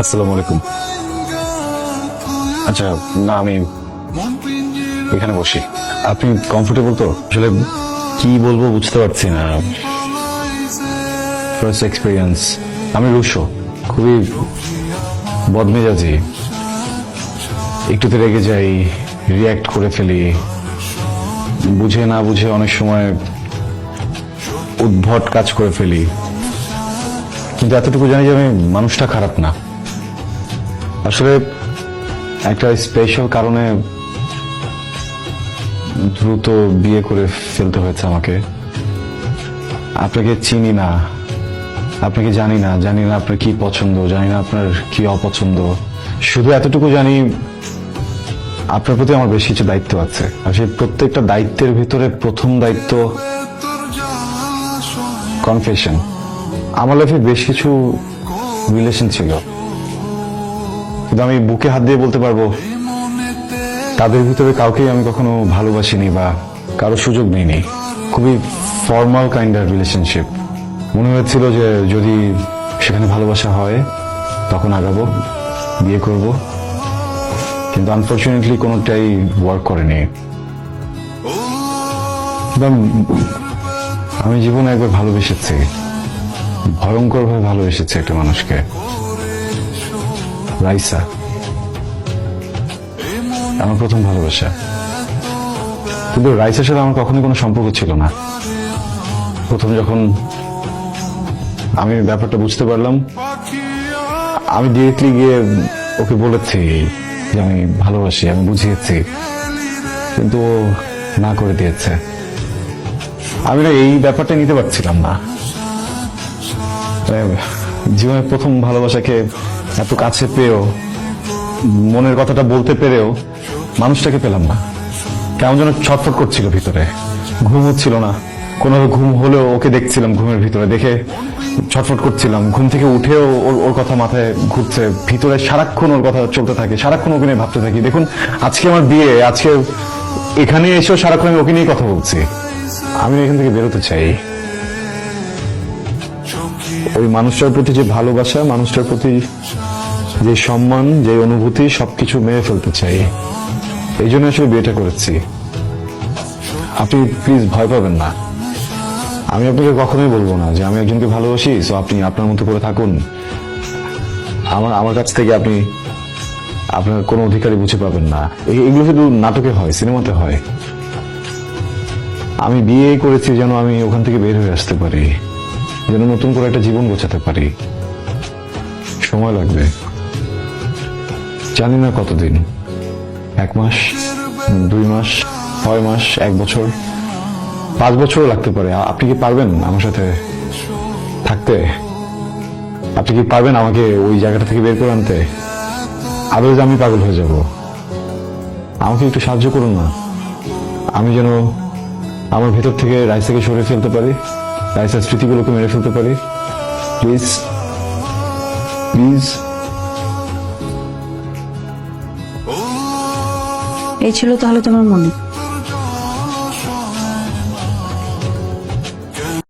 আসসালামু আচ্ছা না, আমি এখানে বসি। আপনি কমফোর্টেবল তো? আসলে কি বলব বুঝতে পারছি না। ফার্স্ট এক্সপিরিয়েন্স আমি রুশো, খুবই বদমেজাজি। একটুতে রেগে যাই রিয়াক্ট করে ফেলি। বুঝে না বুঝে অনেক সময় উদ্ভট কাজ করে ফেলি। কিন্তু এতটুকু জানি যে আমি মানুষটা খারাপ না। আসলে একটা স্পেশাল কারণে দ্রুত বিয়ে করে ফেলতে হয়েছে আমাকে। আপনাকে চিনি না, আপনাকে জানি না জানি না আপনার কি পছন্দ, জানি না আপনার কি অপছন্দ। শুধু এতটুকু জানি আপনার প্রতি আমার বেশ কিছু দায়িত্ব আছে। আর সেই প্রত্যেকটা দায়িত্বের ভিতরে প্রথম দায়িত্ব কনফেশন আমার লাইফে বেশ কিছু রিলেশন ছিল। কিন্তু আমি বুকে হাত দিয়ে বলতে পারব, তাদের ভিতরে কাউকেই আমি কখনো ভালোবাসিনি বা কারও সুযোগ নিইনি খুবই ফর্মাল কাইন্ড অফ রিলেশনশিপ মনে হয়েছিল যে যদি সেখানে ভালোবাসা হয়, তখন আগাবো, বিয়ে করব। কিন্তু আনফর্চুনেটলি কোনোটাই ওয়ার্ক করেনি। আমি জীবনে একবার ভালোবেসেছি। ভয়ঙ্কর ভাবে ভালোবেসেছি একটা মানুষকে। রাইসা, আমার প্রথম ভালোবাসা। কিন্তু রাইসার সাথে আমার কখনোই কোনো সম্পর্ক ছিল না। প্রথম যখন আমি ব্যাপারটা বুঝতে পারলাম, আমি ডিরেক্টলি গিয়ে ওকে বলেছি যে আমি ভালোবাসি, আমি বুঝিয়েছি। কিন্তু ও না করে দিয়েছে। আমি না এই ব্যাপারটা নিতে পারছিলাম না। জীবনের প্রথম ভালোবাসাকে এত কাছে পেয়েও, মনের কথাটা বলতে পেরেও মানুষটাকে পেলাম না। কেমন যেন ছটফট করছিল ভিতরে। ঘুম হচ্ছিল না। কোনো ঘুম হলেও ওকে দেখছিলাম ঘুমের ভিতরে, দেখে ছটফট করছিলাম। ঘুম থেকে উঠেও ওর ওর কথা মাথায় ঘুরছে। ভিতরে সারাক্ষণ ওর কথা চলতে থাকে, সারাক্ষণ ওকে নিয়ে ভাবতে থাকি। দেখুন, আজকে আমার বিয়ে, আজকে এখানে এসেও সারাক্ষণ আমি ওকে নিয়ে কথা বলছি। আমি এখান থেকে বেরোতে চাই। ওই মানুষটার প্রতি যে ভালোবাসা, মানুষটার প্রতি যে সম্মান, যে অনুভূতি, সবকিছু মেরে ফেলতে চাই। এই জন্য আসলে বিয়েটা করেছি। আপনি প্লিজ ভয় পাবেন না। আমি আপনাকে কখনোই বলব না যে আমি একজনকে ভালোবাসি তো আপনি আপনার মতো করে থাকুন। আমার আমার কাছ থেকে আপনি আপনার কোনো অধিকারই বুঝে পাবেন না। এগুলো শুধু নাটকে হয়, সিনেমাতে হয়। আমি বিয়ে করেছি যেন আমি ওখান থেকে বের হয়ে আসতে পারি। যেন নতুন করে একটা জীবন গোছাতে পারি। সময় লাগবে। জানি না কতদিন। এক মাস, দুই মাস, ছয় মাস, এক বছর, পাঁচ বছরও লাগতে পারে। আপনি কি পারবেন আমার সাথে থাকতে? আপনি কি পারবেন আমাকে ওই জায়গাটা থেকে বের করে আনতে? আদৌ আমি পাগল হয়ে যাব। আমাকে একটু সাহায্য করুন না। আমি যেন আমার ভেতর থেকে রাইসাকে সরে ফেলতে পারি। রাইসার স্মৃতিগুলোকে মেরে ফেলতে পারি। প্লিজ প্লিজ এই ছিল তাহলে তোমার মনে।